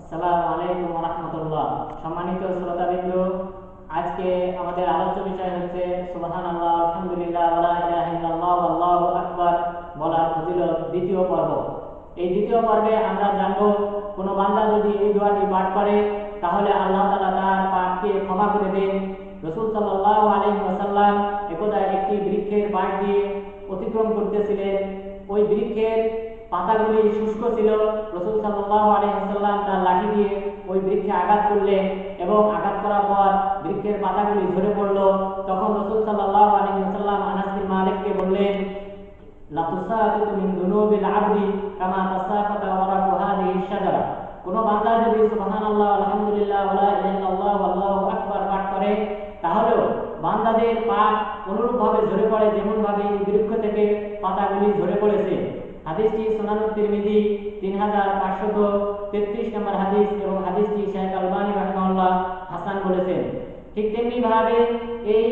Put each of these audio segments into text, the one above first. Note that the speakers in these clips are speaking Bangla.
আসসালামু আলাইকুম রহমতুল্লাহ সম্মানিত শ্রোতাবৃন্দ, আজকে আমাদের আলোচ্য বিষয় হচ্ছে সুবহান আল্লাহ আলহামদুলিল্লাহ ইল্লাল্লাহ আল্লাহু আকবার বলার ফজিলত দ্বিতীয় পর্ব। এই দ্বিতীয় পর্বে আমরা জানব, কোন বান্দা যদি এই দোয়াটি পাঠ করে, তাহলে আল্লাহ তাআলা তার পাপকে ক্ষমা করে দেন। রাসূল সাল্লাল্লাহু আলাইহি ওয়াসাল্লাম একদা একটি বৃক্ষের পাশ দিয়ে অতিক্রম করতেছিলেন। ওই বৃক্ষের পাতাগুলি শুষ্ক ছিল। রসুল সাল্লাল্লাহু আলাইহি ওয়াসাল্লাম তার আঘাত করলেন এবং আঘাত করার পর বৃক্ষের পাতাগুলি ঝরে পড়ল। তখন রসুল সাল্লাল্লাহু আলাইহি ওয়াসাল্লাম আনাস বিন মালিককে বললেন কোন বান্দা যদি সুবহানাল্লাহ, আলহামদুলিল্লাহ ইলাহা ইল্লাল্লাহ আকবার পাঠ করে, তাহলেও বান্দাদের পাপ অনুরূপভাবে ঝরে পড়ে যেমন ভাবে বৃক্ষ থেকে পাতাগুলি ঝরে পড়েছে। হাদিসটি সুনানুত তিরমিজি তিন হাজার পাঁচশত তেত্রিশ নম্বর হাদিস এবং হাদিসটি শেখ আলবানী রহমাল্লাহ হাসান বলেছেন। ঠিক তেমনি ভাবে এই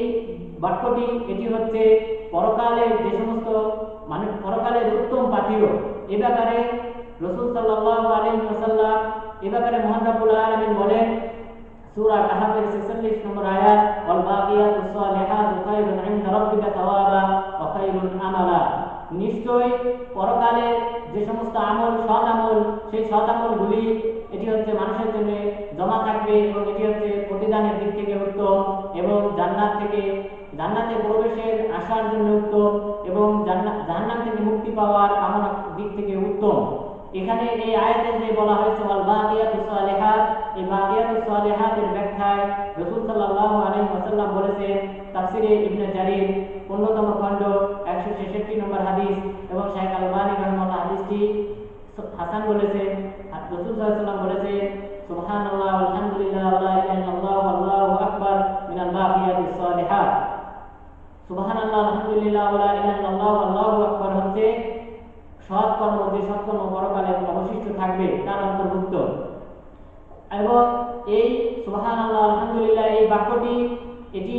বাক্যটি, এটি হচ্ছে পরকালের যে সমস্ত মানে পরকালের উত্তম পাথিও এ ব্যাপারে রসুল সাল্লাল্লাহু আলাইহি ওয়াসাল্লাম এ ব্যাপারে রাব্বুল আলামিন বলেন, সূরা কাহাফের 46 নম্বর আয়াত আমালা। নিশ্চয় পরকালে যে সমস্ত আমল, সৎ সেই আমলগুলি এটি হচ্ছে মানুষের জন্য জমা থাকবে এবং এটি হচ্ছে প্রতিদানের দিক থেকে উত্তম এবং জান্নাত থেকে জান্নাতে প্রবেশের আসার জন্য উত্তম এবং জান্নাত থেকে মুক্তি পাওয়ার কামনা দিক থেকে উত্তম। এখানে এই আয়াতে যে বলা হয়েছে, ওয়াল বাকিয়াতুস সালিহাত এই বাকিয়াতুস সালিহাতের ব্যাখ্যায় রাসূল সাল্লাল্লাহু আলাইহি ওয়াসাল্লাম বলেছেন, তাফসিরে ইবনে জারির অন্যতম খণ্ড 166 নম্বর হাদিস এবং শাইখ আলবানী রাহমাতুল্লাহ হাদিসটি হাসান বলেছেন রাসূল সাল্লাল্লাহু আলাইহি ওয়াসাল্লাম বলেছেন সুবহানাল্লাহ, আলহামদুলিল্লাহ ওয়া লা ইলাহা আল্লাহু আকবার সালিহাত। সুবহানাল্লাহ, আলহামদুলিল্লাহ ওয়া লা ইলাহা আল্লাহু আকবার হচ্ছে যে পরকালে অবশিষ্ট থাকবে, তার অন্তর্ভুক্ত। এবং এই সুবহান আল্লাহ আলহামদুলিল্লাহ, এই বাক্যটি এটি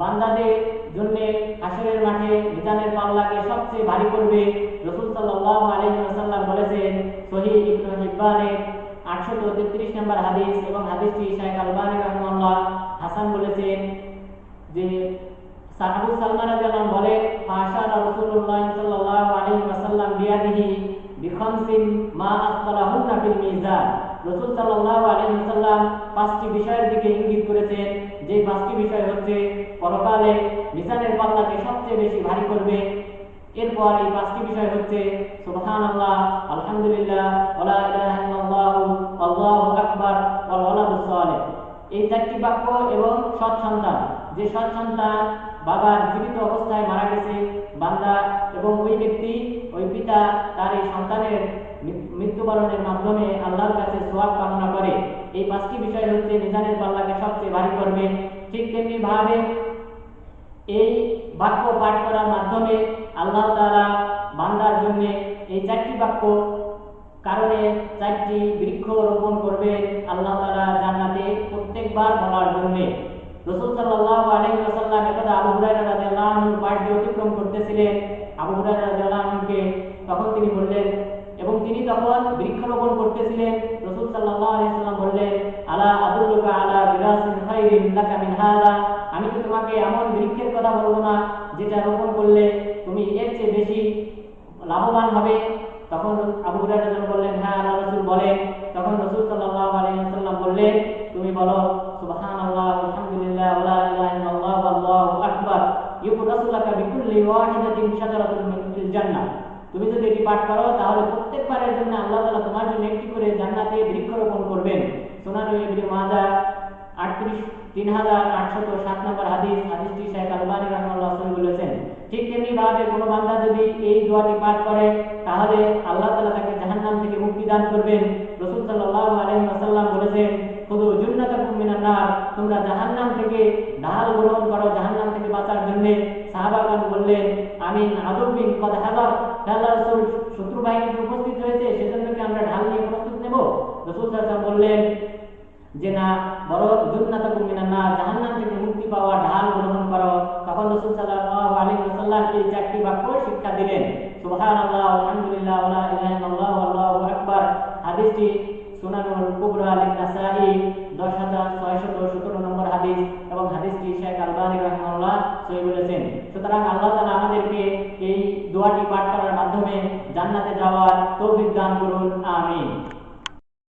বান্দাদের জন্য হাসরের মাঠে মিজানের পাল্লাকে সবচেয়ে ভারী করবে, রসুল সাল্লাল্লাহু আলাইহি ইবনে হিব্বানের 833 নম্বর হাদিস এবং হাদিসটি শাইখ আলবানী হাসান বলেছেন যে সালমান সাল্লাল্লাহু আলাইহি ওয়াসাল্লাম বিয়াদিহি মা পাঁচটি বিষয়ের দিকে ইঙ্গিত করেছেন, যে পাঁচটি বিষয় হচ্ছে পরকালে মিজানের পাল্লাকে সবচেয়ে বেশি ভারী করবে। এরপর এই পাঁচটি বিষয় হচ্ছে, সুবহানাল্লাহ আলহামদুলিল্লাহ, ওয়ালা ইলাহা ইল্লাল্লাহ, আল্লাহু আকবার, ওয়াল ওয়ালাদুস সালেহ। এই চারটি বাক্য এবং সৎ সন্তান, যে সৎ সন্তান বাবার জীবিত অবস্থায় মারা গেছে, বান্দা এবং ওই ব্যক্তি, ওই পিতা তার এই সন্তানের মৃত্যুবরণের মাধ্যমে আল্লাহর কাছে সোয়াব কামনা করে। এই পাঁচটি বিষয় হচ্ছে মিজানের পাল্লাকে সবচেয়ে ভারী করবে। ঠিক তেমনি ভাবে এই বাক্য পাঠ করার মাধ্যমে আল্লাহ তাআলা বান্দার জন্য এই চারটি বাক্য কারণে চারটি বৃক্ষ রোপণ করবে আল্লাহ তাআলা জান্নাতে প্রত্যেকবার বলার জন্য। রাসূল সাল্লাল্লাহু আলাইহি ওয়াসাল্লাম একদা আবু আনহু পাশ অতিক্রম করতেছিলেন। আবু আনহুকে তখন তিনি বললেন, এবং তিনি তখন বৃক্ষরোপণ করতেছিলেন। রাসূল সাল্লাল্লাহু আলাইহি ওয়াসাল্লাম বললেন, আলা আদুল্লুকা আলা বিরাসিন আমি কি তোমাকে এমন বৃক্ষের কথা বলব না যেটা রোপণ করলে তুমি এর চেয়ে লাভবান হবে। তখন আবু হুরায়রা বললেন হ্যাঁ আল্লাহ রাসূল বলেন। তখন রাসূল সাল্লাল্লাহু আলাইহি ওয়াসাল্লাম বললেন, তুমি বলো, সুবহানাল্লাহ, আলহামদুলিল্লাহ ওয়া ইলাহা ইল্লাল্লাহ, আল্লাহু আকবার। বিকুল্লি ওয়াহিদাতিন শাজারাতুন মিন জান্নাহ। তুমি যদি এটি পাঠ করো, তাহলে প্রত্যেকবারের জন্য আল্লাহ তাআলা তোমার জন্য একটি করে জান্নাতে বৃক্ষরোপণ করবেন। সুনান ইবনে মাজাহ 38 3807 নম্বর হাদিস, হাদিসটি শেখ আলবানী রাহমাতুল্লাহ বলেছেন। ঠিক তেমনি ভাবে কোনো বান্দা যদি এই দোয়াটি পাঠ করে, তাহলে আল্লাহ তালা তাকে জাহান্নাম থেকে মুক্তি দান করবেন। রাসূল সাল্লাল্লাহু আলাইহি ওয়াসাল্লাম বলেছেন, খুদু জান্নাতাকুম মিনান নার। তোমরা জাহান্নাম থেকে ঢাল গ্রহণ করো, জাহান্নাম থেকে বাঁচার জন্য। সাহাবাগণ বললেন আমি আদব বিন কদ হাজার। আল্লাহ শত্রু বাহিনী উপস্থিত হয়েছে, সেজন্য কি আমরা ঢাল নিয়ে প্রস্তুত নেব? রাসূল সাল্লাল্লাহু বললেন যে না বড় জান্নাতাকুম মিনান নার, জাহান্নাম থেকে মুক্তি পাওয়া, ঢাল গ্রহণ করো। তখন রাসূল সাল্লাল্লাহু আলাইহি ওয়াসাল্লাম এই চারটি বাক্য শিক্ষা দিলেন। সুবহানাল্লাহ, আলহামদুলিল্লাহ, ওয়া ইলাহা আকবার। হাদিসটি সুনানুল নম্বর হাদিস, এবং হাদিসটি শেখ আলবানী বলেছেন। সুতরাং আল্লাহ তালা আমাদেরকে এই দোয়াটি পাঠ করার মাধ্যমে জান্নাতে যাওয়ার তৌফিক দান করুন, আমিন।